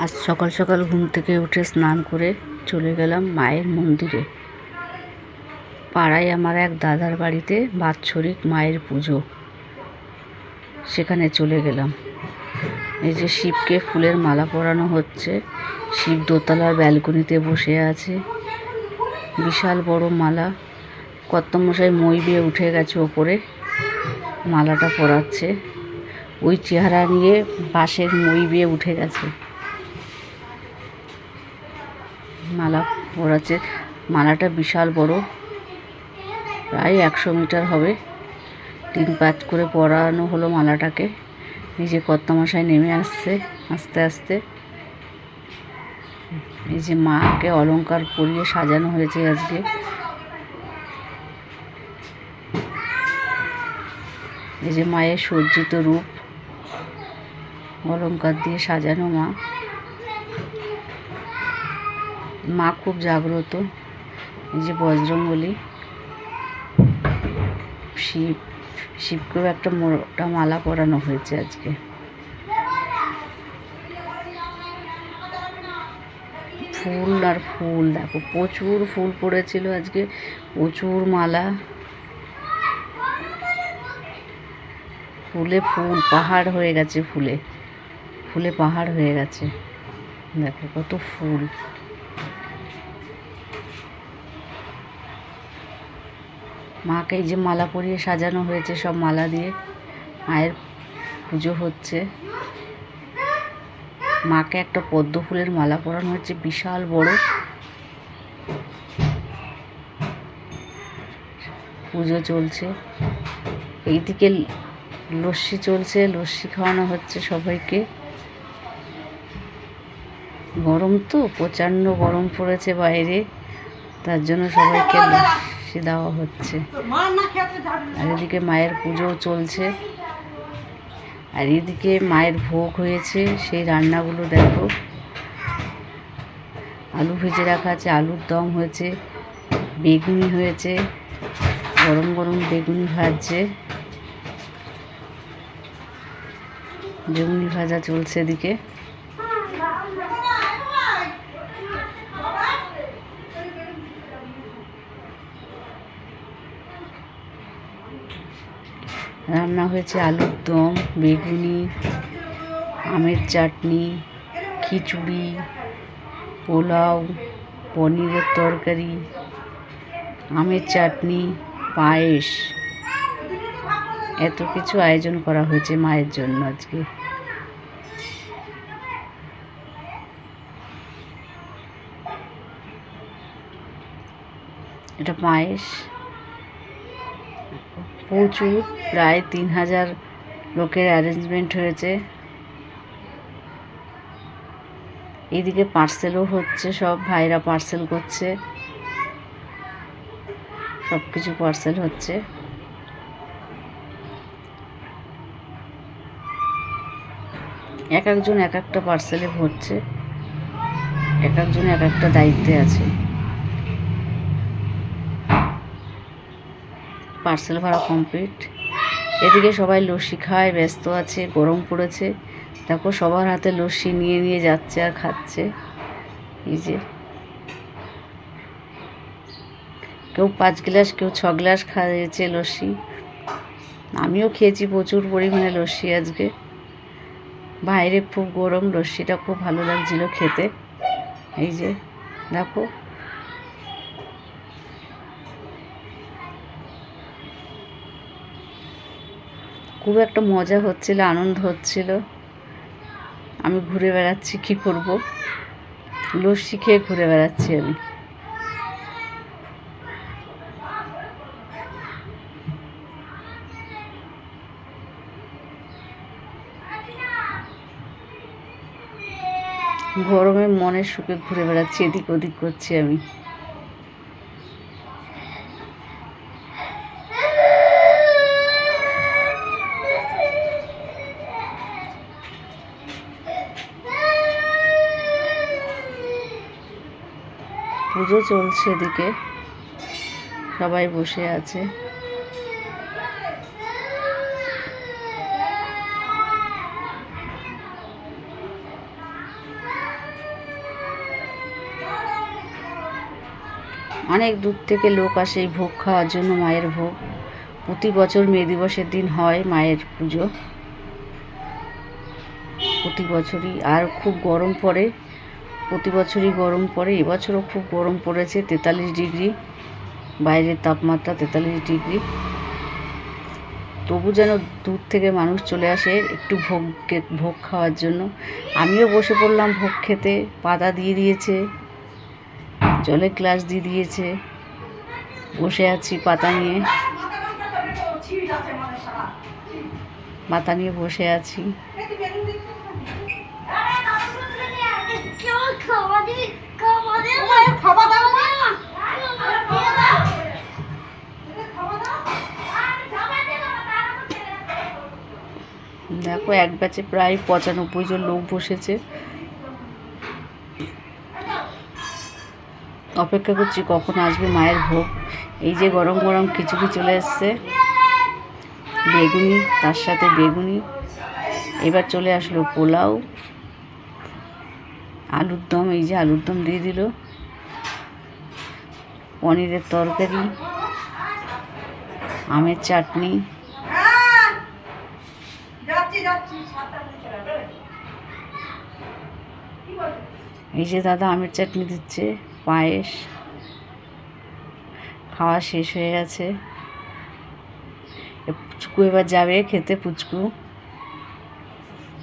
আজ সকাল সকাল ঘুম থেকে উঠে স্নান করে চলে গেলাম মায়ের মন্দিরে। পাড়ায় আমার এক দাদার বাড়িতে বাৎসরিক মায়ের পুজো। সেখানে চলে গেলাম। এই যে শিবকে ফুলের মালা পরানো হচ্ছে, শিব দোতলার ব্যালকনিতে বসে আছে। বিশাল বড় মালা। কর্তমশাই মই দিয়ে উঠে গেছে ওপরে, মালাটা পরাচ্ছে। ওই চেহারা নিয়ে বাঁশের মই বিয়ে উঠে গেছে। মালা পরাচ্ছে মালাটা বিশাল বড়, প্রায় একশো মিটার হবে। তিন পাঁচ করে পরানো হলো মালাটাকে। নিজে কর্তামশাই নেমে আসছে আস্তে আস্তে। এই যে মাকে অলংকার পরিয়ে সাজানো হয়েছে আজকে। এই যে মায়ের সজ্জিত রূপ, অলংকার দিয়ে সাজানো মা। মা খুব জাগ্রত, এই যে বজরঙ্গলি শিব শিবকেও একটা মোটা মালা পরানো হয়েছে আজকে। ফুল আর ফুল, দেখো প্রচুর ফুল পড়েছিল আজকে, প্রচুর মালা। ফুলে ফুল, পাহাড় হয়ে গেছে ফুলে। ফুলে পাহাড় হয়ে গেছে। দেখো কত ফুল। মাকে যে মালা পরিয়ে সাজানো হয়েছে, সব মালা দিয়ে মায়ের পুজো হচ্ছে। মাকে একটা পদ্ম ফুলের মালা পরানো হচ্ছে বিশাল বড়। পুজো চলছে। এইদিকে লস্যি চলছে, লস্যি খাওয়ানো হচ্ছে সবাইকে। গরম তো, প্রচণ্ড গরম পড়েছে বাইরে, তার জন্য সবাইকে লস্যি দেওয়া হচ্ছে। আর এদিকে মায়ের পুজোও চলছে। আর এদিকে মায়ের ভোগ হয়েছে সেই রান্নাগুলো দেখো। আলু ভেজে রাখা আছে আলুর দম হয়েছে বেগুনি হয়েছে গরম গরম বেগুনি ভাজছে। বেগুনি ভাজা চলছে এদিকে। রান্না হয়েছে আলুর দম, বেগুনি, আমের চাটনি, খিচুড়ি, পোলাও, পনিরের তরকারি, আমের চাটনি, পায়েস। এত কিছু আয়োজন করা হয়েছে মায়ের জন্য আজকে। এটা পায়েস। প্রচুর, প্রায় তিন হাজার লোকের অ্যারেঞ্জমেন্ট হয়েছে। এইদিকে পার্সেলও হচ্ছে, সব ভাইরা পার্সেল করছে। সব কিছু পার্সেল হচ্ছে। এক একজন এক একটা পার্সেলে ভরছে। এক একজন এক একটা দায়িত্বে আছে। পার্সেল ভাড়া কমপ্লিট। এদিকে সবাই লস্যি খায়, ব্যস্ত আছে, গরম পড়েছে। দেখো সবার হাতে লস্যি নিয়ে নিয়ে যাচ্ছে আর খাচ্ছে। এই যে। কেউ পাঁচ গ্লাস, কেউ ছ গ্লাস খাইয়েছে লস্যি। আমিও খেয়েছি প্রচুর পরিমাণে লস্যি আজকে। বাইরে খুব গরম, লস্যিটা খুব ভালো লাগছিল খেতে। এই যে, দেখো। খুব একটা মজা হচ্ছিল, আনন্দ হচ্ছিল। আমি ঘুরে বেড়াচ্ছি, কী করব? লস্যি খেয়ে ঘুরে বেড়াচ্ছি আমি। গরমে মনের সুখে ঘুরে বেড়াচ্ছি, এদিক ওদিক করছি আমি। পুজো চলছে এদিকে। সবাই বসে আছে। অনেক দূর থেকে লোক আসে ভোগ খাওয়ার জন্য, মায়ের ভোগ। প্রতি বছর মে দিবসের দিন হয় মায়ের পুজো। প্রতি বছরই। আর খুব গরম পড়ে। প্রতি বছরই গরম পড়ে। এবছরও খুব গরম পড়েছে, তেতাল্লিশ ডিগ্রি। বাইরের তাপমাত্রা তেতাল্লিশ ডিগ্রি। তবু যেন দূর থেকে মানুষ চলে আসে একটু ভোগ ভোগ খাওয়ার জন্য। আমিও বসে পড়লাম ভোগ খেতে, পাতা দিয়ে দিয়েছে, জলের গ্লাস দিয়ে দিয়েছে। বসে আছি পাতা নিয়ে। পাতা নিয়ে বসে আছি। দেখো, এক ব্যাচে প্রায় পঁচানব্বই জন লোক বসেছে। অপেক্ষা করছি কখন আসবে মায়ের ভোগ। এই যে গরম গরম খিচুড়ি চলে এসছে। বেগুনি, তার সাথে বেগুনি। এবার চলে আসলো পোলাও। আলুর দম, এই যে আলুর দম দিয়ে দিল। পনিরের তরকারি, আমের চাটনি। এই যে দাদা আমের চাটনি দিচ্ছে, পায়েস। খাওয়া শেষ হয়ে গেছে। পুচকু এবার যাবে খেতে, পুচকু।